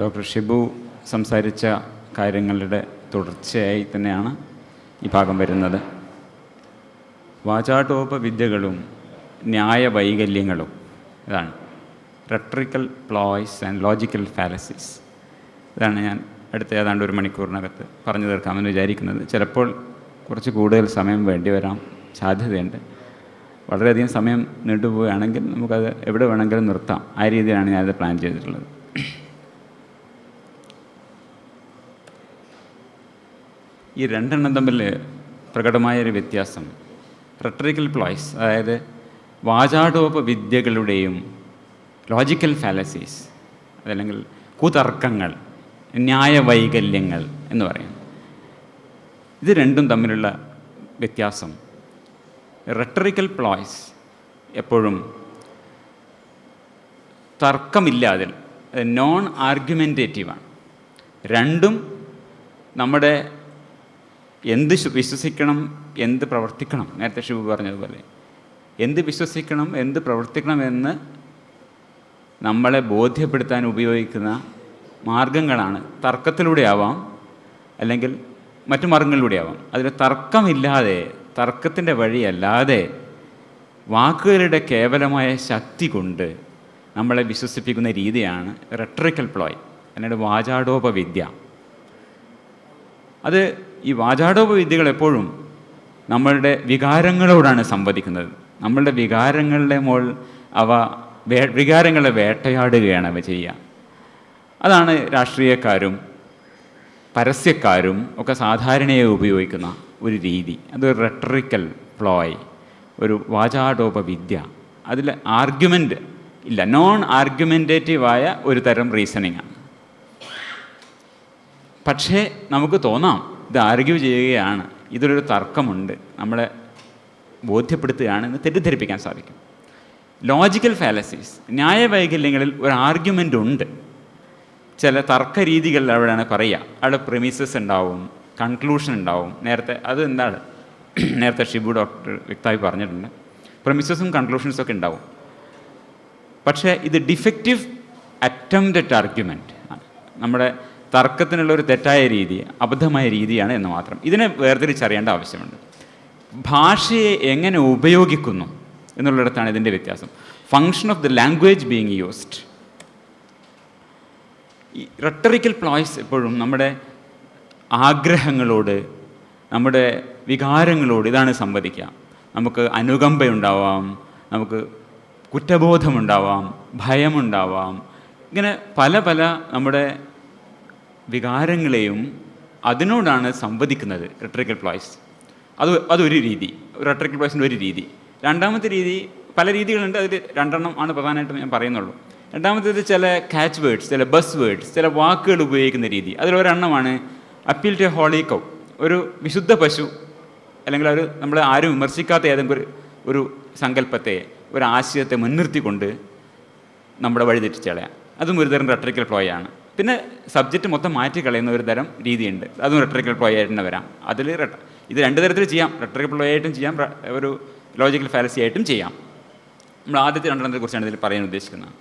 Doctor Shibu സംസാരിച്ച കാര്യങ്ങളുടെ തുടർച്ചയായി തന്നെയാണ് ഈ ഭാഗം വരുന്നത്. വാചാടോപ വിദ്യകളും ന്യായ വൈകല്യങ്ങളും ഇതാണ്. Rhetorical ploys and logical fallacies ഇതാണ് ഞാൻ അടുത്ത ഏതാണ്ട് ഒരു മണിക്കൂറിനകത്ത് പറഞ്ഞു തീർക്കാമെന്ന് വിചാരിക്കുന്നത്. ചിലപ്പോൾ കുറച്ച് കൂടുതൽ സമയം വേണ്ടി വരാൻ സാധ്യതയുണ്ട്. വളരെയധികം സമയം നീണ്ടുപോവുകയാണെങ്കിൽ നമുക്കത് എവിടെ വേണമെങ്കിലും നിർത്താം. ആ രീതിയിലാണ് ഞാനത് പ്ലാൻ ചെയ്തിട്ടുള്ളത്. ഈ രണ്ടെണ്ണം തമ്മിൽ പ്രകടമായൊരു വ്യത്യാസം. റെട്രിക്കൽ പ്ലോയ്സ് അതായത് വാചാടോപ വിദ്യകളുടെയും ലോജിക്കൽ ഫാലസീസ് അതല്ലെങ്കിൽ കുതർക്കങ്ങൾ ന്യായവൈകല്യങ്ങൾ എന്ന് പറയും ഇത് രണ്ടും തമ്മിലുള്ള വ്യത്യാസം. റെട്ടറിക്കൽ പ്ലോയ്സ് എപ്പോഴും തർക്കമില്ലാതിൽ നോൺ ആർഗ്യുമെന്റേറ്റീവാണ് രണ്ടും നമ്മുടെ എന്ത് വിശ്വസിക്കണം എന്ത് പ്രവർത്തിക്കണം? നേരത്തെ ഷിബു പറഞ്ഞതുപോലെ. എന്ത് വിശ്വസിക്കണം എന്ത് പ്രവർത്തിക്കണം എന്ന് നമ്മളെ ബോധ്യപ്പെടുത്താൻ ഉപയോഗിക്കുന്ന മാർഗങ്ങളാണ്. തർക്കത്തിലൂടെ ആവാം അല്ലെങ്കിൽ മറ്റു മാർഗങ്ങളിലൂടെ ആവാം. അതിൽ തർക്കമില്ലാതെ തർക്കത്തിന്റെ വഴിയല്ലാതെ വാക്കുകളുടെ കേവലമായ ശക്തി കൊണ്ട് നമ്മളെ വിശ്വസിപ്പിക്കുന്ന രീതിയാണ് റെട്രിക്കൽ പ്ലോയ് അല്ലെങ്കിൽ വാചാടോപവിദ്യ. അത് ഈ വാചാടോപ വിദ്യകൾ എപ്പോഴും നമ്മളുടെ വികാരങ്ങളോടാണ് സംവദിക്കുന്നത്. നമ്മളുടെ വികാരങ്ങളുടെ മോൾ അവ വേ വികാരങ്ങളെ വേട്ടയാടുകയാണ് അവ ചെയ്യുക. അതാണ് രാഷ്ട്രീയക്കാരും പരസ്യക്കാരും ഒക്കെ സാധാരണയായി ഉപയോഗിക്കുന്ന ഒരു രീതി. അതൊരു റെട്ടറിക്കൽ പ്ലോയ് ഒരു വാചാടോപ വിദ്യ അതിൽ ആർഗ്യുമെന്റ് ഇല്ല. നോൺ ആർഗ്യുമെന്റേറ്റീവായ ഒരു തരം റീസണിങ് ആണ്. പക്ഷേ നമുക്ക് തോന്നാം ഇത് ആർഗ്യൂ ചെയ്യുകയാണ്. ഇതിലൊരു തർക്കമുണ്ട്. നമ്മളെ ബോധ്യപ്പെടുത്തുകയാണ് എന്ന് തെറ്റിദ്ധരിപ്പിക്കാൻ സാധിക്കും. ലോജിക്കൽ ഫാലസീസ് ന്യായവൈകല്യങ്ങളിൽ ഒരു ആർഗ്യുമെന്റ് ഉണ്ട്. ചില തർക്ക രീതികളിൽ അവിടെയാണ് പറയുക. അവിടെ പ്രിമിസസ് ഉണ്ടാവും കൺക്ലൂഷൻ ഉണ്ടാവും. നേരത്തെ അത് എന്താണ്? നേരത്തെ ഷിബു ഡോക്ടർ വ്യക്തമായി പറഞ്ഞിട്ടുണ്ട്. പ്രമിസസും കൺക്ലൂഷൻസും ഒക്കെ ഉണ്ടാവും. പക്ഷേ ഇത് ഡിഫക്റ്റീവ് അറ്റംപ്റ്റഡ് ആർഗ്യുമെന്റ് നമ്മുടെ തർക്കത്തിനുള്ള ഒരു തെറ്റായ രീതി അബദ്ധമായ രീതിയാണ് എന്ന് മാത്രം. ഇതിനെ വേർതിരിച്ചറിയേണ്ട ആവശ്യമുണ്ട്. ഭാഷയെ എങ്ങനെ ഉപയോഗിക്കുന്നു എന്നുള്ളിടത്താണ് ഇതിന്റെ വ്യത്യാസം. Function of the language being used ഈ റട്ടറിക്കൽ പ്ലോയ്സ് എപ്പോഴും നമ്മുടെ ആഗ്രഹങ്ങളോട് നമ്മുടെ വികാരങ്ങളോട് ഇതാണ് സംവദിക്കുക. നമുക്ക് അനുകമ്പയുണ്ടാവാം നമുക്ക് കുറ്റബോധമുണ്ടാവാം ഭയമുണ്ടാവാം. ഇങ്ങനെ പല പല നമ്മുടെ വികാരങ്ങളെയും അതിനോടാണ് സംവദിക്കുന്നത് റെട്രിക്കൽ പ്ലോയ്സ് അത് അതൊരു രീതി. റെട്രിക്കൽ പ്ലോയ്സിന്റെ ഒരു രീതി. രണ്ടാമത്തെ രീതി പല രീതികളുണ്ട്. അതിൽ രണ്ടെണ്ണം ആണ് പ്രധാനമായിട്ടും ഞാൻ പറയുന്നുള്ളൂ. രണ്ടാമത്തേത് ചില ക്യാച്ച് വേർഡ്സ് ചില ബസ് വേർഡ്സ് ചില വാക്കുകൾ ഉപയോഗിക്കുന്ന രീതി. അതിലൊരെണ്ണമാണ് അപ്പീൽ ടു ഹോളി കൗ ഒരു വിശുദ്ധ പശു അല്ലെങ്കിൽ ഒരു നമ്മൾ ആരും വിമർശിക്കാത്ത ഏതെങ്കിലും ഒരു ഒരു സങ്കല്പത്തെ ഒരു ആശയത്തെ മുൻനിർത്തിക്കൊണ്ട് നമ്മുടെ വഴി തെറ്റിച്ചളയാം അത് തരം റെട്രിക്കൽ പ്ലോയാണ് പിന്നെ സബ്ജക്റ്റ് മൊത്തം മാറ്റി കളയുന്ന ഒരു തരം രീതിയുണ്ട്. അതും റെട്രിക്കൽ പ്ലോയ് ആയിട്ട് തന്നെ വരാം അതിൽ ഇത് രണ്ട് തരത്തിൽ ചെയ്യാം. റെട്രിക്കൽ പ്ലോയ് ആയിട്ടും ചെയ്യാം. ഒരു ലോജിക്കൽ ഫാലസി ആയിട്ടും ചെയ്യാം. നമ്മൾ ആദ്യത്തെ രണ്ടെണ്ണത്തെ കുറിച്ചാണ് ഇതിൽ പറയാൻ ഉദ്ദേശിക്കുന്നത്.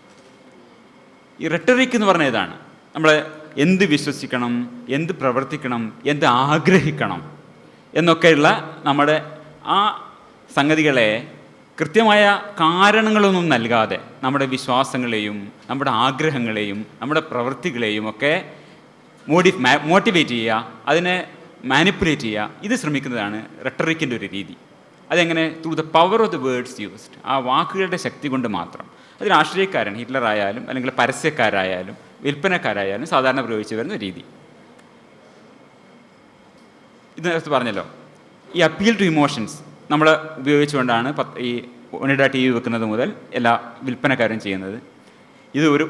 ഈ റെട്ടറിക് എന്ന് പറഞ്ഞ ഇതാണ് നമ്മൾ എന്ത് വിശ്വസിക്കണം എന്ത് പ്രവർത്തിക്കണം എന്ത് ആഗ്രഹിക്കണം എന്നൊക്കെയുള്ള നമ്മുടെ ആ സംഗതികളെ കൃത്യമായ കാരണങ്ങളൊന്നും നൽകാതെ നമ്മുടെ വിശ്വാസങ്ങളെയും നമ്മുടെ ആഗ്രഹങ്ങളെയും നമ്മുടെ പ്രവൃത്തികളെയും ഒക്കെ മോഡി മോട്ടിവേറ്റ് ചെയ്യുക അതിനെ മാനിപ്പുലേറ്റ് ചെയ്യുക ഇത് ശ്രമിക്കുന്നതാണ് റെട്ടറിക്കിന്റെ ഒരു രീതി. അതെങ്ങനെ? Through the power of the words used ആ വാക്കുകളുടെ ശക്തി കൊണ്ട് മാത്രം. അത് രാഷ്ട്രീയക്കാരൻ ഹിറ്റ്ലർ ആയാലും അല്ലെങ്കിൽ പരസ്യക്കാരായാലും വിൽപ്പനക്കാരായാലും സാധാരണ പ്രയോഗിച്ചു വരുന്ന രീതി. ഇത് നേരത്തെ പറഞ്ഞല്ലോ. ഈ അപ്പീൽ ടു ഇമോഷൻസ് നമ്മൾ ഉപയോഗിച്ചുകൊണ്ടാണ് ഈ ഒനിഡ ടി വി വെക്കുന്നത് മുതൽ എല്ലാ വിൽപ്പനക്കാരും ചെയ്യുന്നത് ഇത് ഒരു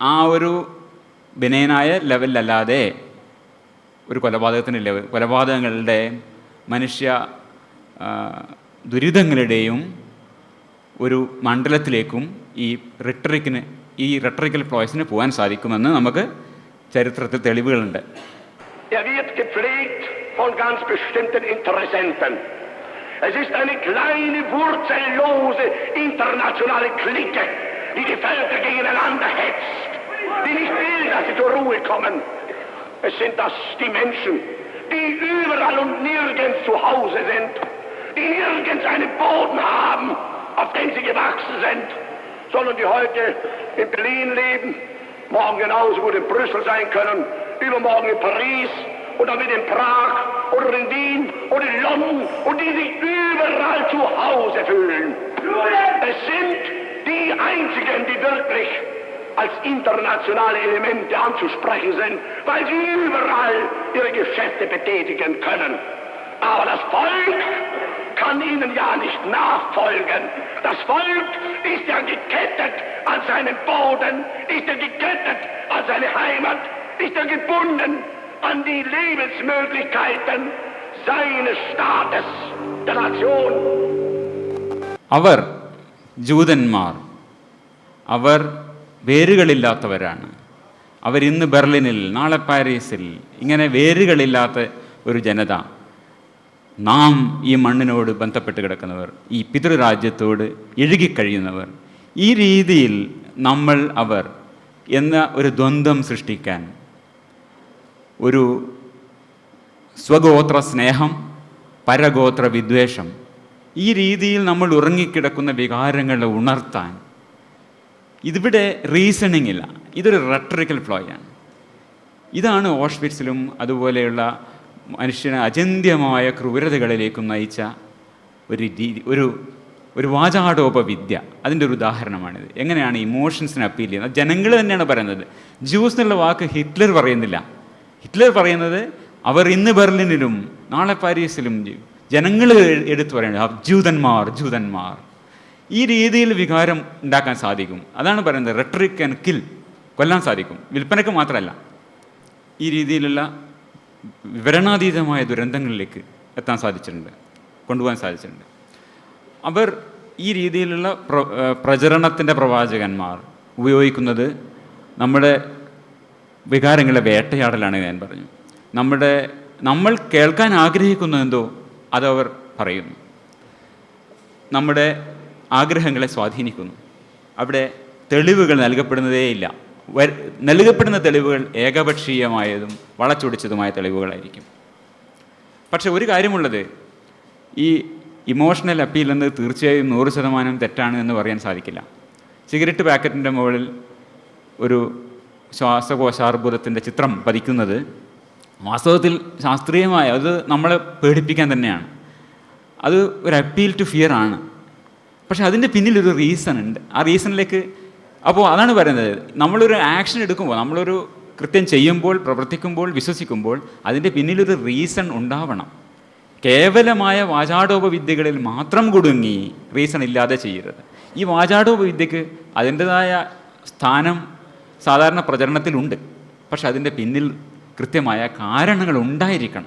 ആ ഒരു ബിനയനായ ലെവലിലല്ലാതെ ഒരു കൊലപാതകത്തിന്റെ ലെവൽ കൊലപാതകങ്ങളുടെ മനുഷ്യ ദുരിതങ്ങളുടെയും ഒരു മണ്ഡലത്തിലേക്കും ഈ റിട്ടറിക്കിന് ഈ റെട്ടറിക്കൽ പ്ലോയ്സിന് പോകാൻ സാധിക്കുമെന്ന് നമുക്ക് ചരിത്രത്തിൽ തെളിവുകളുണ്ട് Er wird gepflegt von ganz bestimmten Interessenten. Es ist eine kleine, wurzellose internationale Clique, die die Völker gegeneinander hetzt, die nicht will, dass sie zur Ruhe kommen. Es sind das die Menschen, die überall und nirgends zu Hause sind, die nirgends einen Boden haben, auf den sie gewachsen sind, sondern die heute in Berlin leben, morgen genauso gut in Brüssel sein können, übermorgen in Paris oder mit in Prag oder in Wien oder in London und die sich überall zu Hause fühlen. Es sind die einzigen, die wirklich als internationale Elemente anzusprechen sind, weil sie überall ihre Geschäfte betätigen können. Aber das Volk kann ihnen ja nicht nachfolgen. Das Volk ist ja gekettet an seinen Boden, ist ja gekettet an seine Heimat, ist ja gebunden an die Lebensmöglichkeiten seines Staates, der Nation. അവർ ജൂതന്മാർ. അവർ വേരുകളില്ലാത്തവരാണ്. അവരിന്ന് ബെർലിനിൽ നാളെ പാരീസിൽ ഇങ്ങനെ വേരുകളില്ലാത്ത ഒരു ജനത. നാം ഈ മണ്ണിനോട് ബന്ധപ്പെട്ട് കിടക്കുന്നവർ ഈ പിതൃരാജ്യത്തോട് ഇഴുകിക്കഴിയുന്നവർ ഈ രീതിയിൽ നമ്മൾ അവർ എന്ന ഒരു ദ്വന്ദ്വം സൃഷ്ടിക്കാൻ ഒരു സ്വഗോത്ര സ്നേഹം പരഗോത്ര വിദ്വേഷം ഈ രീതിയിൽ നമ്മൾ ഉറങ്ങിക്കിടക്കുന്ന വികാരങ്ങളെ ഉണർത്താൻ ഇതിവിടെ റീസണിങ് ഇല്ല. ഇതൊരു റട്ടറിക്കൽ ഫ്ലോയാണ് ഇതാണ് ഓഷ്വിറ്റ്സിലും അതുപോലെയുള്ള മനുഷ്യനെ അചന്ത്യമായ ക്രൂരതകളിലേക്കും നയിച്ച ഒരു രീതി ഒരു ഒരു വാചാടോപ വിദ്യ അതിന്റെ ഒരു ഉദാഹരണമാണിത്. എങ്ങനെയാണ് ഇമോഷൻസിനെ അപ്പീൽ ചെയ്യുന്നത്? ജനങ്ങൾ തന്നെയാണ് പറയുന്നത്. ജ്യൂസ് എന്നുള്ള വാക്ക് ഹിറ്റ്ലർ പറയുന്നില്ല. ഹിറ്റ്ലർ പറയുന്നത് അവർ ഇന്ന് ബെർലിനിലും നാളെ പാരീസിലും ജനങ്ങൾ എടുത്തു പറയുന്നത് ജൂതന്മാർ ജൂതന്മാർ. ഈ രീതിയിൽ വികാരം ഉണ്ടാക്കാൻ സാധിക്കും. അതാണ് പറയുന്നത് റെട്രിക് ആൻഡ് കിൽ കൊല്ലാൻ സാധിക്കും. വിൽപ്പനക്ക് മാത്രമല്ല ഈ രീതിയിലുള്ള വിവരണാതീതമായ ദുരന്തങ്ങളിലേക്ക് എത്താൻ സാധിച്ചിട്ടുണ്ട് കൊണ്ടുപോകാൻ സാധിച്ചിട്ടുണ്ട്. അവർ ഈ രീതിയിലുള്ള പ്ര പ്രചരണത്തിന്റെ പ്രവാചകന്മാർ ഉപയോഗിക്കുന്നത് നമ്മുടെ വികാരങ്ങളെ വേട്ടയാടലാണ് ഞാൻ പറഞ്ഞു. നമ്മുടെ നമ്മൾ കേൾക്കാൻ ആഗ്രഹിക്കുന്നതെന്തോ അതവർ പറയുന്നു. നമ്മുടെ ആഗ്രഹങ്ങളെ സ്വാധീനിക്കുന്നു. അവിടെ തെളിവുകൾ നൽകപ്പെടുന്നതേയില്ല നൽകപ്പെടുന്ന തെളിവുകൾ ഏകപക്ഷീയമായതും വളച്ചൊടിച്ചതുമായ തെളിവുകളായിരിക്കും. പക്ഷെ ഒരു കാര്യമുള്ളത് ഈ ഇമോഷണൽ അപ്പീൽ എന്നത് തീർച്ചയായും നൂറ് ശതമാനം തെറ്റാണ് എന്ന് പറയാൻ സാധിക്കില്ല. സിഗരറ്റ് പാക്കറ്റിന്റെ മുകളിൽ ഒരു ശ്വാസകോശാർബുദത്തിന്റെ ചിത്രം പതിക്കുന്നത് വാസ്തവത്തിൽ ശാസ്ത്രീയമായ അത് നമ്മളെ പേടിപ്പിക്കാൻ തന്നെയാണ്. അത് ഒരു അപ്പീൽ ടു ഫിയർ ആണ്. പക്ഷെ അതിന്റെ പിന്നിലൊരു റീസൺ ഉണ്ട്. ആ റീസണിലേക്ക് അപ്പോൾ അതാണ് പറയുന്നത്. നമ്മളൊരു ആക്ഷൻ എടുക്കുമ്പോൾ നമ്മളൊരു കൃത്യം ചെയ്യുമ്പോൾ പ്രവർത്തിക്കുമ്പോൾ വിശ്വസിക്കുമ്പോൾ അതിന്റെ പിന്നിലൊരു റീസൺ ഉണ്ടാവണം. കേവലമായ വാചാടോപവിദ്യകളിൽ മാത്രം കുടുങ്ങി റീസൺ ഇല്ലാതെ ചെയ്യരുത്. ഈ വാചാടോപവിദ്യക്ക് അതിന്റെതായ സ്ഥാനം സാധാരണ പ്രചരണത്തിലുണ്ട്. പക്ഷെ അതിന്റെ പിന്നിൽ കൃത്യമായ കാരണങ്ങൾ ഉണ്ടായിരിക്കണം.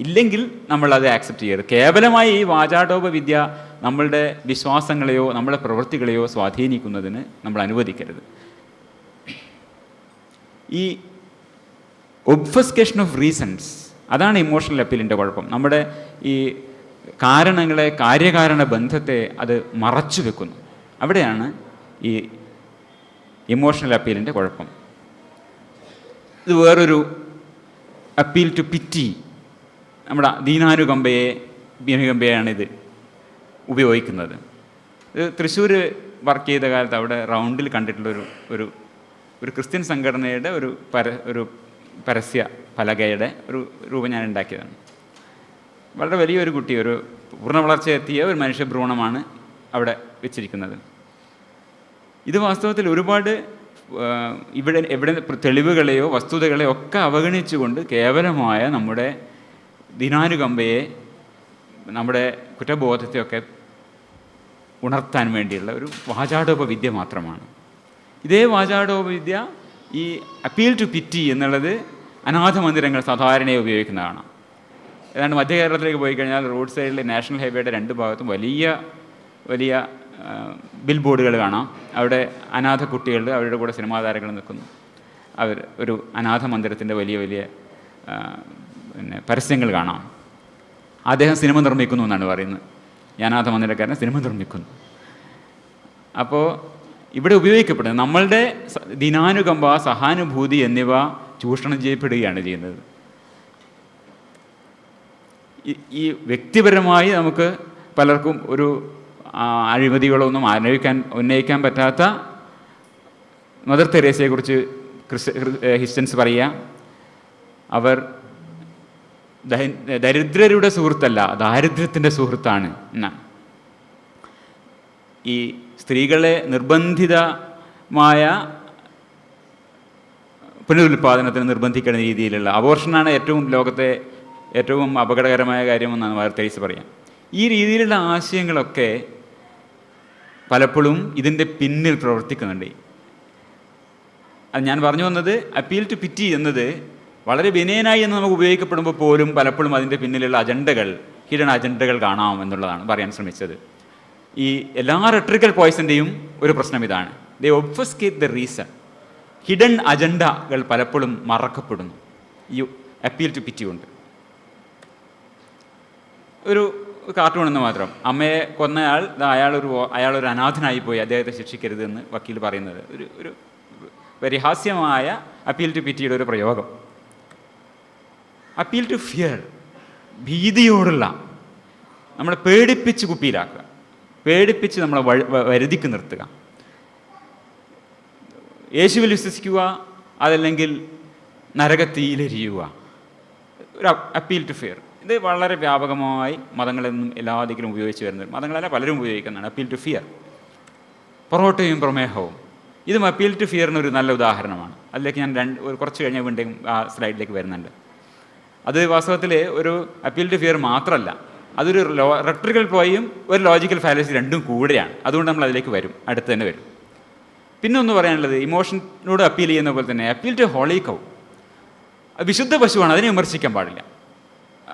ഇല്ലെങ്കിൽ നമ്മൾ അത് ആക്സെപ്റ്റ് ചെയ്യരുത്. കേവലമായി ഈ വാചാടോപ വിദ്യ നമ്മളുടെ വിശ്വാസങ്ങളെയോ നമ്മുടെ പ്രവൃത്തികളെയോ സ്വാധീനിക്കുന്നതിന് നമ്മൾ അനുവദിക്കരുത്. ഈ ഒബ്ഫസ്കേഷൻ ഓഫ് റീസൺസ് അതാണ് ഇമോഷണൽ അപ്പീലിന്റെ കുഴപ്പം. നമ്മുടെ ഈ കാരണങ്ങളെ കാര്യകാരണ ബന്ധത്തെ അത് മറച്ചു വെക്കുന്നു. അവിടെയാണ് ഈ ഇമോഷണൽ അപ്പീലിന്റെ കുഴപ്പം. ഇത് വേറൊരു അപ്പീൽ ടു പിറ്റി നമ്മുടെ ദീനാനുകമ്പയെ ദീനുകമ്പയാണിത് ഉപയോഗിക്കുന്നത്. ഇത് തൃശ്ശൂർ വർക്ക് ചെയ്ത കാലത്ത് അവിടെ റൗണ്ടിൽ കണ്ടിട്ടുള്ളൊരു ഒരു ഒരു ക്രിസ്ത്യൻ സംഘടനയുടെ ഒരു പര ഒരു പരസ്യ പലകയുടെ ഒരു രൂപം ഞാൻ ഉണ്ടാക്കിയതാണ്. വളരെ വലിയൊരു കുട്ടി ഒരു പൂർണ വളർച്ചയെത്തിയ ഒരു മനുഷ്യ ഭ്രൂണമാണ് അവിടെ വെച്ചിരിക്കുന്നത്. ഇത് വാസ്തവത്തിൽ ഒരുപാട് ഇവിടെ എവിടെ തെളിവുകളെയോ വസ്തുതകളെയോ ഒക്കെ അവഗണിച്ചുകൊണ്ട് കേവലമായ നമ്മുടെ ദിനാനുകമ്പയെ നമ്മുടെ കുറ്റബോധത്തെയൊക്കെ ഉണർത്താൻ വേണ്ടിയുള്ള ഒരു വാചാടോപവിദ്യ മാത്രമാണ്. ഇതേ വാചാടോപവിദ്യ ഈ അപ്പീൽ ടു പിറ്റി എന്നുള്ളത് അനാഥ മന്ദിരങ്ങൾ സാധാരണയായി ഉപയോഗിക്കുന്നതാണ്. ഏതാണ്ട് മധ്യ കേരളത്തിലേക്ക് പോയി കഴിഞ്ഞാൽ റോഡ് സൈഡിലെ നാഷണൽ ഹൈവേയുടെ രണ്ട് ഭാഗത്തും വലിയ വലിയ ബിൽ ബോർഡുകൾ കാണാം. അവിടെ അനാഥ കുട്ടികൾ അവരുടെ കൂടെ സിനിമാ താരങ്ങൾ നിൽക്കുന്നു. അവർ ഒരു അനാഥ മന്ദിരത്തിന്റെ വലിയ വലിയ പിന്നെ പരസ്യങ്ങൾ കാണാം. അദ്ദേഹം സിനിമ നിർമ്മിക്കുന്നു എന്നാണ് പറയുന്നത്. ഈ അനാഥ മന്ദിരക്കാരൻ സിനിമ നിർമ്മിക്കുന്നു. അപ്പോൾ ഇവിടെ ഉപയോഗിക്കപ്പെടുന്നത് നമ്മളുടെ ദിനാനുകമ്പ സഹാനുഭൂതി എന്നിവ ചൂഷണം ചെയ്യപ്പെടുകയാണ് ചെയ്യുന്നത്. ഈ- വ്യക്തിപരമായി നമുക്ക് പലർക്കും ഒരു അഴിമതികളൊന്നും അനുഭവിക്കാൻ ഉന്നയിക്കാൻ പറ്റാത്ത മദർ തെരേസയെക്കുറിച്ച് ക്രിസ്ത ഹിസ്റ്റൻസ് പറയുക. അവർ ദരിദ്രരുടെ സുഹൃത്തല്ല ദാരിദ്ര്യത്തിന്റെ സുഹൃത്താണ് എന്നാണ് ഈ സ്ത്രീകളെ നിർബന്ധിതമായ പുനരുൽപാദനത്തിന് നിർബന്ധിക്കുന്ന രീതിയിലുള്ള അബോർഷനാണ് ഏറ്റവും ലോകത്തെ ഏറ്റവും അപകടകരമായ കാര്യമെന്നാണ് വാർത്തയിച്ച് പറയാം ഈ രീതിയിലുള്ള ആശയങ്ങളൊക്കെ പലപ്പോഴും ഇതിന്റെ പിന്നിൽ പ്രവർത്തിക്കുന്നുണ്ട്. അത് ഞാൻ പറഞ്ഞു വന്നത് അപ്പീൽ ടു പിറ്റി എന്നത് വളരെ വിനയനായി എന്ന് നമുക്ക് ഉപയോഗിക്കപ്പെടുമ്പോൾ പോലും പലപ്പോഴും അതിന്റെ പിന്നിലുള്ള അജണ്ടകൾ ഹിഡൻ അജണ്ടകൾ കാണാം എന്നുള്ളതാണ് പറയാൻ ശ്രമിച്ചത്. ഈ എല്ലാ റെട്രിക്കൽ പോയ്സന്റെയും ഒരു പ്രശ്നം ഇതാണ്. They obfuscate the reason hidden അജണ്ടകൾ പലപ്പോഴും മറക്കപ്പെടുന്നു. ഈ അപ്പീൽ ടു പിറ്റി കൊണ്ട്. ഒരു കാർട്ടൂൺ എന്ന് മാത്രം. അമ്മയെ കൊന്നയാൾ അയാളൊരു അയാളൊരു അനാഥനായി പോയി അദ്ദേഹത്തെ ശിക്ഷിക്കരുതെന്ന് വക്കീൽ പറയുന്നത്. ഒരു ഒരു പരിഹാസ്യമായ അപ്പീൽ ടു പിറ്റിയുടെ ഒരു പ്രയോഗം. അപ്പീൽ ടു ഫിയർ ഭീതിയോടുള്ള നമ്മളെ പേടിപ്പിച്ച് കുപ്പിയിലാക്കുക. പേടിപ്പിച്ച് നമ്മളെ വരുതിക്ക് നിർത്തുക. യേശുവിൽ വിശ്വസിക്കുക അതല്ലെങ്കിൽ നരകത്തിയിലെരിയുക. ഒരു അപ്പീൽ ടു ഫിയർ ഇത് വളരെ വ്യാപകമായി മതങ്ങളെന്നും എല്ലാ ദിക്കിലും ഉപയോഗിച്ച് വരുന്നത് മതങ്ങളല്ല പലരും ഉപയോഗിക്കുന്നതാണ്. അപ്പീൽ ടു ഫിയർ പൊറോട്ടയും പ്രമേഹവും. ഇതും അപ്പീൽ ടു ഫിയറിന് ഒരു നല്ല ഉദാഹരണമാണ്. അതിലേക്ക് ഞാൻ രണ്ട് ഒരു കുറച്ച് കഴിഞ്ഞ വീണ്ടും ആ സ്ലൈഡിലേക്ക് വരുന്നുണ്ട്. അത് വാസ്തവത്തിൽ ഒരു അപ്പീൽ ടു ഫിയർ മാത്രമല്ല അതൊരു ലോ റെട്രിക്കൽ പോയും ഒരു ലോജിക്കൽ ഫാലസി രണ്ടും കൂടെയാണ്. അതുകൊണ്ട് നമ്മൾ അതിലേക്ക് വരും. അടുത്ത് തന്നെ വരും. പിന്നെ ഒന്ന് പറയാനുള്ളത് ഇമോഷനോട് അപ്പീൽ ചെയ്യുന്ന പോലെ തന്നെ അപ്പീൽ ടു ഹോളി കൗ വിശുദ്ധ പശുവാണ് അതിനെ വിമർശിക്കാൻ പാടില്ല.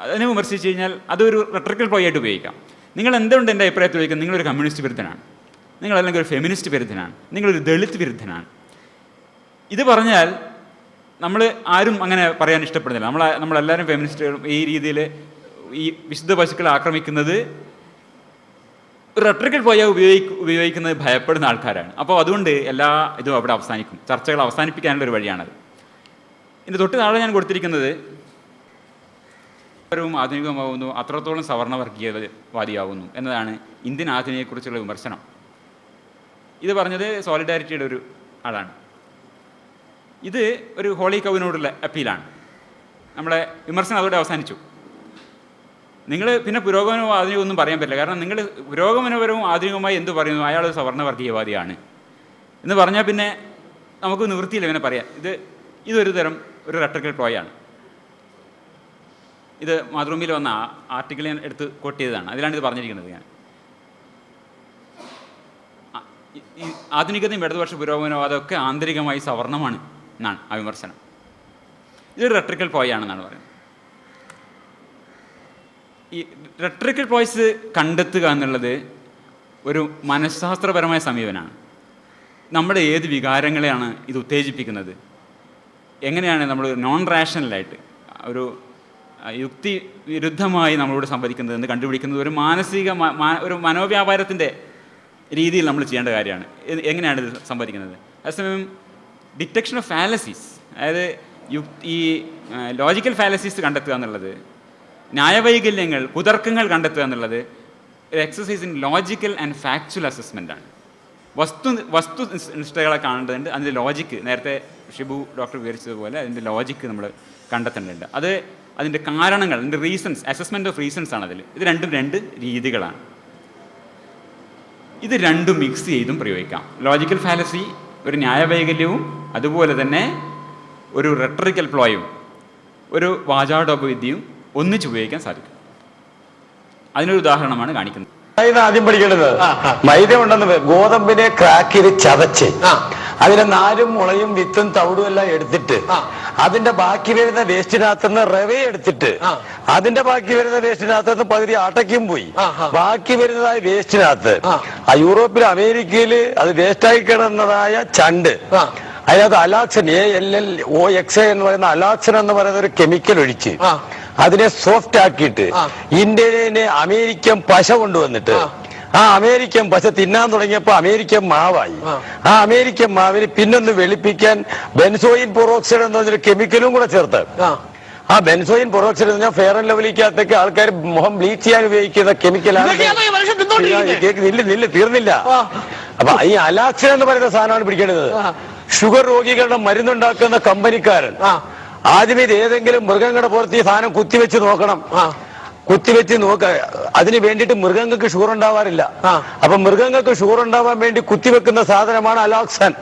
അതിനെ വിമർശിച്ച് കഴിഞ്ഞാൽ അതൊരു റെട്രിക്കൽ പ്ലോയ് ആയിട്ട് ഉപയോഗിക്കാം. നിങ്ങൾ എന്തുകൊണ്ട് എന്റെ അഭിപ്രായത്തിൽ ഉപയോഗിക്കുന്നത് നിങ്ങളൊരു കമ്മ്യൂണിസ്റ്റ് വിരുദ്ധനാണ്. നിങ്ങൾ അല്ലെങ്കിൽ ഒരു ഫെമിനിസ്റ്റ് വിരുദ്ധനാണ്. നിങ്ങളൊരു ദളിത് വിരുദ്ധനാണ്. ഇത് പറഞ്ഞാൽ നമ്മൾ ആരും അങ്ങനെ പറയാൻ ഇഷ്ടപ്പെടുന്നില്ല. നമ്മൾ നമ്മളെല്ലാവരും ഫെമിനിസ്റ്റുകളും ഈ രീതിയിൽ ഈ വിശുദ്ധ പശുക്കളെ ആക്രമിക്കുന്നത് റെട്രിക്കൽ പോയ ഉപയോഗി ഉപയോഗിക്കുന്നത് ഭയപ്പെടുന്ന ആൾക്കാരാണ്. അപ്പോൾ അതുകൊണ്ട് എല്ലാ ഇതും അവിടെ അവസാനിക്കും. ചർച്ചകൾ അവസാനിപ്പിക്കാനുള്ള ഒരു വഴിയാണത്. ഇതിന്റെ തൊട്ട് നാളെ ഞാൻ കൊടുത്തിരിക്കുന്നത് പരവും ആധുനികമാവുന്നു അത്രത്തോളം സവർണവർഗീയവാദിയാവുന്നു എന്നതാണ് ഇന്ത്യൻ ആധുനികയെക്കുറിച്ചുള്ള വിമർശനം. ഇത് പറഞ്ഞത് സോളിഡാരിറ്റിയുടെ ഒരു ആളാണ്. ഇത് ഒരു ഹോളി കവിനോടുള്ള അപ്പീലാണ്. നമ്മളെ വിമർശനം അതോടെ അവസാനിച്ചു. നിങ്ങൾ പിന്നെ പുരോഗമനവും ആധുനികവും ഒന്നും പറയാൻ പറ്റില്ല. കാരണം നിങ്ങൾ പുരോഗമനപരവും ആധുനികവുമായി എന്ത് പറയുന്നു? അയാൾ സവർണവർഗീയവാദിയാണ്. എന്ന് പറഞ്ഞാൽ പിന്നെ നമുക്ക് നിവൃത്തിയില്ല ഇങ്ങനെ പറയാം ഇത് ഇതൊരു തരം ഒരു റെട്ടക്കൽ പ്ലോയാണ് ഇത് മാതൃഭൂമിയിൽ വന്ന ആർട്ടിക്കിൾ ഞാൻ എടുത്ത് കോട്ട് ചെയ്തതാണ്. അതിലാണ് ഇത് പറഞ്ഞിരിക്കുന്നത് ഞാൻ. ആധുനികതയും ഇടതുപക്ഷ പുരോഗമനവാദമൊക്കെ ആന്തരികമായി സവർണമാണ് എന്നാണ് ആ വിമർശനം. ഇതൊരു റെട്രിക്കൽ പോയാണെന്നാണ് പറയുന്നത്. ഈ റെട്രിക്കൽ പോയിസ് കണ്ടെത്തുക എന്നുള്ളത് ഒരു മനഃശാസ്ത്രപരമായ സമീപനമാണ്. നമ്മുടെ ഏത് വികാരങ്ങളെയാണ് ഇത് ഉത്തേജിപ്പിക്കുന്നത്? എങ്ങനെയാണ് നമ്മൾ നോൺ റാഷണലായിട്ട് ഒരു യുക്തി വിരുദ്ധമായി നമ്മളോട് സംവദിക്കുന്നത് എന്ന് കണ്ടുപിടിക്കുന്നത് ഒരു മാനസിക ഒരു മനോവ്യാപാരത്തിന്റെ രീതിയിൽ നമ്മൾ ചെയ്യേണ്ട കാര്യമാണ്. എങ്ങനെയാണ് ഇത് സംവദിക്കുന്നത്? അതേസമയം ഡിറ്റക്ഷൻ ഓഫ് ഫാലസീസ് അതായത് ഈ ലോജിക്കൽ ഫാലസീസ് കണ്ടെത്തുക എന്നുള്ളത് ന്യായവൈകല്യങ്ങൾ കുതർക്കങ്ങൾ കണ്ടെത്തുക എന്നുള്ളത് ഒരു exercise in logical and factual assessment ആണ്. വസ്തു വസ്തു നിഷ്ഠകളെ കാണേണ്ടതുണ്ട് അതിന്റെ ലോജിക്ക് നേരത്തെ ഷിബു ഡോക്ടർ വിവരിച്ചതുപോലെ അതിന്റെ ലോജിക്ക് നമ്മൾ കണ്ടെത്തേണ്ടതുണ്ട്. അത് അതിന്റെ കാരണങ്ങൾ അതിന്റെ റീസൺസ് അസസ്മെന്റ് ഓഫ് റീസൺസ് ആണ് അതിൽ ഇത് രണ്ടും രണ്ട് രീതികളാണ്. ഇത് രണ്ടും മിക്സ് ചെയ്തും പ്രയോഗിക്കാം. ലോജിക്കൽ ഫാലസി ഒരു ന്യായവൈകല്യവും അതുപോലെ തന്നെ ഒരു റെട്ടറിക്കൽ പ്ലോയും ഒരു വാചാടോപവിദ്യയും ഒന്നിച്ച് ഉപയോഗിക്കാൻ സാധിക്കും. അതിനൊരു ഉദാഹരണമാണ് കാണിക്കുന്നത്. ആദ്യം പഠിക്കേണ്ടത്. മൈദ ഉണ്ടെന്ന് ഗോതമ്പിനെ ക്രാക്കിൽ ചതച്ച്. അതിലെ നാരും മുളയും വിത്തും തവിടും എല്ലാം എടുത്തിട്ട് അതിന്റെ ബാക്കി വരുന്ന വേസ്റ്റിനകത്തുനിന്ന് റവ എടുത്തിട്ട് അതിന്റെ ബാക്കി വരുന്ന വേസ്റ്റിനകത്തുനിന്ന് പകുതി ആട്ടയ്ക്കും പോയി. ബാക്കി വരുന്നതായ വേസ്റ്റിനകത്ത്. യൂറോപ്പിൽ അമേരിക്കയിൽ അത് വേസ്റ്റായി കിടന്നതായ ചണ്ട്. അതിനകത്ത് alloxan A L L O X എന്ന് പറയുന്ന അലാക്സൻ എന്ന് പറയുന്ന ഒരു കെമിക്കൽ ഒഴിച്ച് അതിനെ സോഫ്റ്റ് ആക്കിയിട്ട്. ഇന്ത്യയിലെ അമേരിക്കൻ പശ കൊണ്ടുവന്നിട്ട് ആ. അമേരിക്കൻ പശ തിന്നാൻ തുടങ്ങിയപ്പോ അമേരിക്കൻ മാവായി. ആ. അമേരിക്കൻ മാവിന് പിന്നൊന്ന് വെളുപ്പിക്കാൻ ബെൻസോയിൻ പൊറോക്സൈഡ് എന്ന് പറഞ്ഞൊരു കെമിക്കലും കൂടെ ചേർത്ത്. ആ. ബെൻസോയിൻ പൊറോക്സൈഡ് എന്ന് പറഞ്ഞാൽ ഫെയർ ആൻഡ് ലവലിക്കകത്തേക്ക് ആൾക്കാർ മുഖം ബ്ലീച്ച് ചെയ്യാൻ ഉപയോഗിക്കുന്ന കെമിക്കലാണ് കേക്ക് നില്ല നില്ല തീർന്നില്ല. അപ്പൊ ഈ അലാക്സിൻ എന്ന് പറയുന്ന സാധനമാണ് പിടിക്കേണ്ടത്. ഷുഗർ രോഗികളുടെ മരുന്നുണ്ടാക്കുന്ന കമ്പനിക്കാരൻ. ആദ്യമേ ആദ്യം ഇത് ഏതെങ്കിലും മൃഗങ്ങളുടെ പുറത്ത് ഈ സാധനം കുത്തിവെച്ച് നോക്കണം. കുത്തിവെച്ച് നോക്ക അതിന് വേണ്ടിയിട്ട് മൃഗങ്ങൾക്ക് ഷുഗർ ഉണ്ടാവാറില്ല. അപ്പൊ മൃഗങ്ങൾക്ക് ഷുഗർ ഉണ്ടാവാൻ വേണ്ടി കുത്തിവെക്കുന്ന സാധനമാണ് അലോക്സൻ.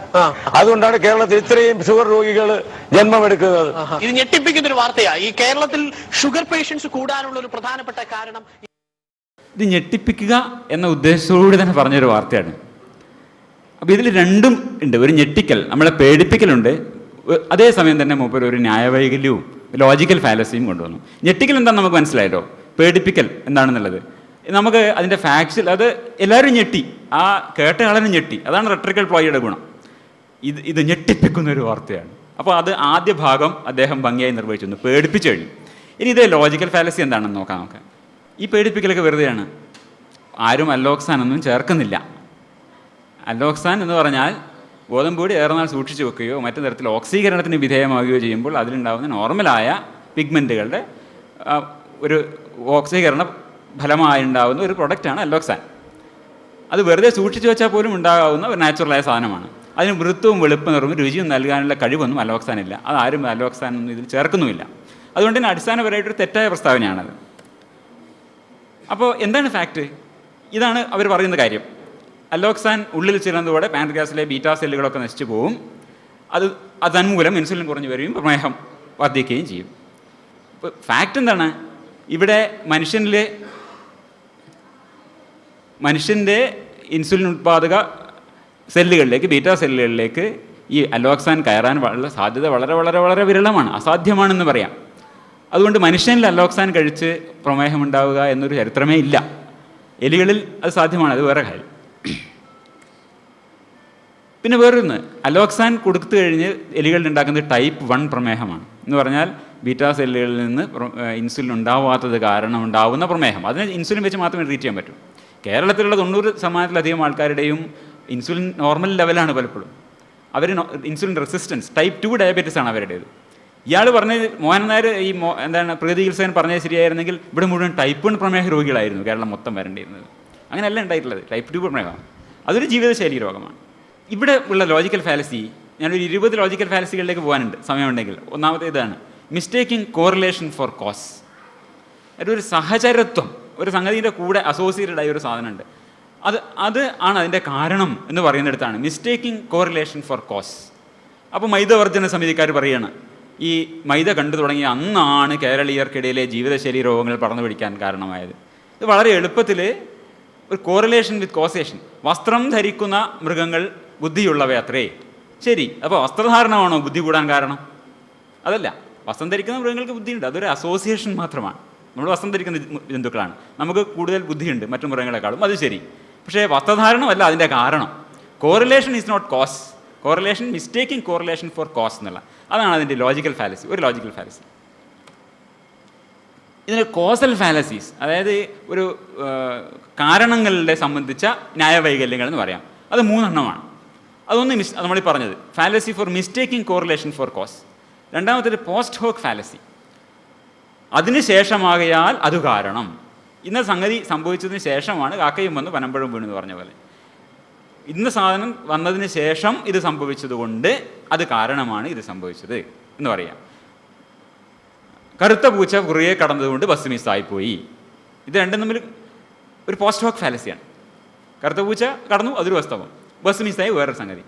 അതുകൊണ്ടാണ് കേരളത്തിൽ ഇത്രയും ഷുഗർ രോഗികൾ ജന്മമെടുക്കുന്നത്. ഇത് ഞെട്ടിപ്പിക്കുന്ന ഒരു വാർത്തയാ. ഈ കേരളത്തിൽ ഷുഗർ പേഷ്യൻസ് കൂടാനുള്ള ഒരു പ്രധാനപ്പെട്ട കാരണം ഇത് ഞെട്ടിപ്പിക്കുക എന്ന ഉദ്ദേശത്തോടുകൂടി തന്നെ പറഞ്ഞൊരു വാർത്തയാണ്. അപ്പോൾ ഇതിൽ രണ്ടും ഉണ്ട്. ഒരു ഞെട്ടിക്കൽ നമ്മളെ പേടിപ്പിക്കലുണ്ട്. അതേസമയം തന്നെ മൂപ്പർ ഒരു ന്യായവൈകല്യവും ലോജിക്കൽ ഫാലസിയും കൊണ്ടുവന്നു. ഞെട്ടിക്കൽ എന്താണെന്ന് നമുക്ക് മനസ്സിലായല്ലോ? പേടിപ്പിക്കൽ എന്താണെന്നുള്ളത്. നമുക്ക് അതിന്റെ ഫാക്ട്സിൽ അത് എല്ലാവരും ഞെട്ടി. ആ കേട്ട ആളിനും ഞെട്ടി. അതാണ് റെട്രിക്കൽ പ്ലോയിയുടെ ഗുണം. ഇത് ഇത് ഞെട്ടിപ്പിക്കുന്ന ഒരു വാർത്തയാണ്. അപ്പോൾ അത് ആദ്യ ഭാഗം അദ്ദേഹം ഭംഗിയായി നിർവഹിച്ചു പേടിപ്പിച്ചു കഴിഞ്ഞു. ഇനി ഇതേ ലോജിക്കൽ ഫാലസി എന്താണെന്ന് നോക്കാം നമുക്ക്. ഈ പേടിപ്പിക്കലൊക്കെ വെറുതെയാണ്. ആരും അല്ലോക്സാൻ ഒന്നും ചേർക്കുന്നില്ല. അല്ലോക്സാൻ എന്ന് പറഞ്ഞാൽ ഗോതമ്പ് പൊടി ഏറെ നാൾ സൂക്ഷിച്ചു വെക്കുകയോ മറ്റു തരത്തിൽ ഓക്സീകരണത്തിന് വിധേയമാവുകയോ ചെയ്യുമ്പോൾ അതിലുണ്ടാകുന്ന നോർമലായ പിഗ്മെന്റുകളുടെ ഒരു ഓക്സീകരണ ഫലമായി ഉണ്ടാകുന്ന ഒരു പ്രൊഡക്റ്റാണ് അല്ലോക്സാൻ. അത് വെറുതെ സൂക്ഷിച്ചു വെച്ചാൽ പോലും ഉണ്ടാകാവുന്ന ഒരു നാച്ചുറലായ സാധനമാണ്. അതിന് വൃത്തവും വെളുപ്പ് നിറവും രുചിയും നൽകാനുള്ള കഴിവൊന്നും അലോക്സാൻ ഇല്ല. അത് ആരും അലോക്സാൻ ഒന്നും ഇതിൽ ചേർക്കുന്നുമില്ല. അതുകൊണ്ട് തന്നെ അടിസ്ഥാനപരമായിട്ടൊരു തെറ്റായ പ്രസ്താവനയാണത്. അപ്പോൾ എന്താണ് ഫാക്റ്റ്? ഇതാണ് അവർ പറയുന്ന കാര്യം. അലോക്സാൻ ഉള്ളിൽ ചേരുന്നതോടെ പാൻഗ്രാസിലെ ബീറ്റാ സെല്ലുകളൊക്കെ നശിച്ചു പോവും. അത് അതന്മൂലം തന്മൂലം ഇൻസുലിൻ കുറഞ്ഞു വരികയും പ്രമേഹം വർദ്ധിക്കുകയും ചെയ്യും. ഫാക്റ്റ് എന്താണ്? ഇവിടെ മനുഷ്യനിൽ മനുഷ്യന്റെ ഇൻസുലിൻ ഉത്പാദക സെല്ലുകളിലേക്ക് ബീറ്റാ സെല്ലുകളിലേക്ക് ഈ അലോക്സാൻ കയറാൻ വളരെ സാധ്യത വളരെ വളരെ വളരെ വിരളമാണ് അസാധ്യമാണെന്ന് പറയാം. അതുകൊണ്ട് മനുഷ്യനിൽ അലോക്സാൻ കഴിച്ച് പ്രമേഹമുണ്ടാവുക എന്നൊരു ചരിത്രമേ ഇല്ല. എലികളിൽ അത് സാധ്യമാണ് അത് വേറെ കാര്യം. പിന്നെ വേറൊന്ന് അലോക്സാൻ കൊടുത്തു കഴിഞ്ഞ് എലികളിൽ ഉണ്ടാക്കുന്നത് ടൈപ്പ് വൺ പ്രമേഹമാണ്. എന്ന് പറഞ്ഞാൽ ബീറ്റാ സെല്ലുകളിൽ നിന്ന് ഇൻസുലിൻ ഉണ്ടാവാത്തത് കാരണം ഉണ്ടാവുന്ന പ്രമേഹം. അതിനെ ഇൻസുലിൻ വെച്ച് മാത്രമേ ട്രീറ്റ് ചെയ്യാൻ പറ്റൂ. കേരളത്തിലുള്ള തൊണ്ണൂറ് ശതമാനത്തിലധികം ആൾക്കാരുടെയും ഇൻസുലിൻ നോർമൽ ലെവലാണ് പലപ്പോഴും. അവർ insulin resistance type two diabetes ആണ് അവരുടേത്. ഇയാൾ പറഞ്ഞത് മോഹൻ നായർ ഈ മോ എന്താണ് പ്രകൃതി ചികിത്സകൻ പറഞ്ഞത് ശരിയായിരുന്നെങ്കിൽ ഇവിടെ മുഴുവൻ ടൈപ്പ് വൺ പ്രമേഹ രോഗികളായിരുന്നു കേരളം മൊത്തം വരേണ്ടിയിരുന്നത്. അങ്ങനെയല്ല ഉണ്ടായിട്ടുള്ളത്. ടൈപ്പ് ടു പ്രമേഹമാണ്. അതൊരു ജീവിതശൈലി രോഗമാണ്. ഇവിടെ ഉള്ള ലോജിക്കൽ ഫാലസി ഞാനൊരു ഇരുപത് ലോജിക്കൽ ഫാലസികളിലേക്ക് പോകാനുണ്ട്. സമയമുണ്ടെങ്കിൽ. ഒന്നാമത്തെ ഇതാണ് മിസ്റ്റേക്കിംഗ് കോറിലേഷൻ ഫോർ കോസ് ഒരു സഹചരത്വം. ഒരു സംഗതിയുടെ കൂടെ അസോസിയേറ്റഡ് ആയ ഒരു സാധനമുണ്ട്. അത് അത് ആണ് അതിന്റെ കാരണം എന്ന് പറയുന്നിടത്താണ്. മിസ്റ്റേക്കിംഗ് കോറിലേഷൻ ഫോർ കോസ് അപ്പോൾ മൈദവർജന സമിതിക്കാർ പറയുകയാണ് ഈ മൈദ കണ്ടു തുടങ്ങിയ അന്നാണ് കേരളീയർക്കിടയിലെ ജീവിതശൈലി രോഗങ്ങൾ പടർന്നു പിടിക്കാൻ കാരണമായത്. ഇത് വളരെ എളുപ്പത്തിൽ ഒരു കോറിലേഷൻ വിത്ത് കോസേഷൻ വസ്ത്രം ധരിക്കുന്ന മൃഗങ്ങൾ ബുദ്ധിയുള്ളവയത്രേ. ശരി അപ്പോൾ വസ്ത്രധാരണമാണോ ബുദ്ധി കൂടാൻ കാരണം? അതല്ല. വസ്ത്രം ധരിക്കുന്ന മൃഗങ്ങൾക്ക് ബുദ്ധിയുണ്ട്. അതൊരു അസോസിയേഷൻ മാത്രമാണ്. നമ്മൾ വസ്ത്രം ധരിക്കുന്ന ജന്തുക്കളാണ്. നമുക്ക് കൂടുതൽ ബുദ്ധിയുണ്ട് മറ്റു മൃഗങ്ങളെക്കാളും. അത് ശരി. പക്ഷേ വസ്ത്രധാരണമല്ല അതിന്റെ കാരണം. Correlation is not cause correlation mistaking correlation for cause എന്നുള്ള അതാണ് അതിന്റെ ലോജിക്കൽ ഫാലസി ഒരു ലോജിക്കൽ ഫാലസി ഇതിന് കോസൽ ഫാലസീസ് അതായത് ഒരു കാരണങ്ങളുടെ സംബന്ധിച്ച ന്യായവൈകല്യങ്ങൾ എന്ന് പറയാം. അത് മൂന്നെണ്ണമാണ്. അതൊന്ന് മിസ് നമ്മൾ പറഞ്ഞത്. Fallacy for mistaking correlation for cause രണ്ടാമത്തേത് പോസ്റ്റ് ഹോക്ക് ഫാലസി അതിനുശേഷമാകയാൽ അത് കാരണം. ഇന്ന സംഗതി സംഭവിച്ചതിന് ശേഷമാണ് കാക്കയും വന്ന് പനമ്പഴം വീണെന്ന് പറഞ്ഞ പോലെ. ഇന്ന സാധനം വന്നതിന് ശേഷം ഇത് സംഭവിച്ചതുകൊണ്ട് അത് കാരണമാണ് ഇത് സംഭവിച്ചത് എന്ന് പറയാം. കറുത്ത പൂച്ച കുറുകെ കടന്നതുകൊണ്ട് ബസ് മിസ്സായിപ്പോയി ഇത് രണ്ടും തമ്മിൽ ഒരു പോസ്റ്റ് ഹോക്ക് ഫാലസിയാണ് കറുത്ത പൂച്ച കടന്നു അതൊരു വാസ്തവം. ബസ് മിസ്സായി വേറൊരു സംഗതി.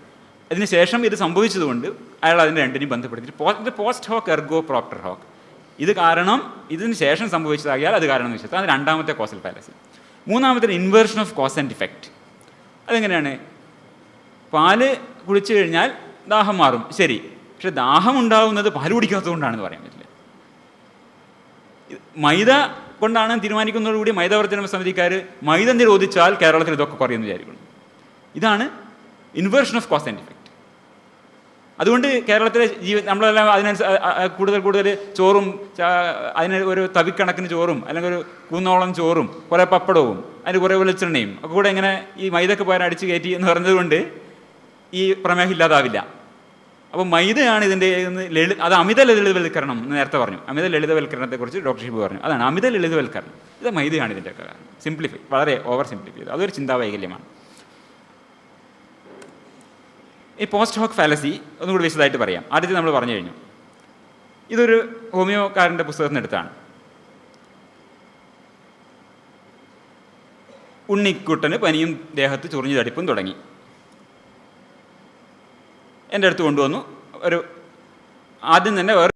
അതിന് ശേഷം ഇത് സംഭവിച്ചതുകൊണ്ട് അയാൾ അതിനെ രണ്ടിനെയും ബന്ധപ്പെടുത്തി. ഇത് post hoc ergo propter hoc ഇത് കാരണം ഇതിന് ശേഷം സംഭവിച്ചതാകിയാൽ അത് കാരണം എന്ന് വെച്ചാൽ അത് രണ്ടാമത്തെ കോസൽ പാലസ് മൂന്നാമത്തെ inversion of cause and effect അതെങ്ങനെയാണ്? പാൽ കുടിച്ചു കഴിഞ്ഞാൽ ദാഹം മാറും. ശരി. പക്ഷെ ദാഹം ഉണ്ടാവുന്നത് പാൽ കുടിക്കാത്തതുകൊണ്ടാണെന്ന് പറയാൻ പറ്റില്ല. മൈദ കൊണ്ടാണ് തീരുമാനിക്കുന്നതോടുകൂടി മൈദവർജന സമിതിക്കാർ മൈദ നിരോധിച്ചാൽ കേരളത്തിൽ ഇതൊക്കെ കുറയുമെന്ന് വിചാരിക്കുന്നു. ഇതാണ് inversion of cause and effect അതുകൊണ്ട് കേരളത്തിലെ ജീവ നമ്മളെല്ലാം അതിനനുസ കൂടുതൽ കൂടുതൽ ചോറും അതിന് ഒരു തവിക്കണക്കിന് ചോറും അല്ലെങ്കിൽ ഒരു കൂന്നോളം ചോറും കുറേ പപ്പടവും അതിന് കുറേ വെളിച്ചെണ്ണയും ഒക്കെ കൂടെ ഇങ്ങനെ ഈ മൈദക്ക് പോയാൽ അടിച്ച് കയറ്റി എന്ന് പറഞ്ഞതുകൊണ്ട് ഈ പ്രമേഹം ഇല്ലാതാവില്ല. അപ്പോൾ മൈദയാണ് ഇതിന്റെ ലളിത അത് അമിത ലളിതവൽക്കരണം എന്ന് നേരത്തെ പറഞ്ഞു. അമിത ലളിതവൽക്കരണത്തെക്കുറിച്ച് ഡോക്ടർ ഷിബു പറഞ്ഞു. അതാണ് അമിത ലളിതവൽക്കരണം. ഇത് മൈദയാണ് ഇതിന്റെയൊക്കെ കാരണം. സിംപ്ലിഫൈ വളരെ ഓവർ സിംപ്ലിഫൈ അതൊരു ചിന്താവൈകല്യമാണ് ഈ പോസ്റ്റ് ഹോക്ക് ഫാലസി ഒന്നുകൂടി വിശദമായിട്ട് പറയാം. ആദ്യത്തെ നമ്മൾ പറഞ്ഞു കഴിഞ്ഞു. ഇതൊരു ഹോമിയോക്കാരന്റെ പുസ്തകത്തിൽ എടുത്താണ് ഉണ്ണിക്കുട്ടന് പനിയും ദേഹത്ത് ചൊറിഞ്ഞു തടിപ്പും തുടങ്ങി. എന്റെ അടുത്ത് കൊണ്ടുവന്നു. ഒരു ആദ്യം തന്നെ വേറെ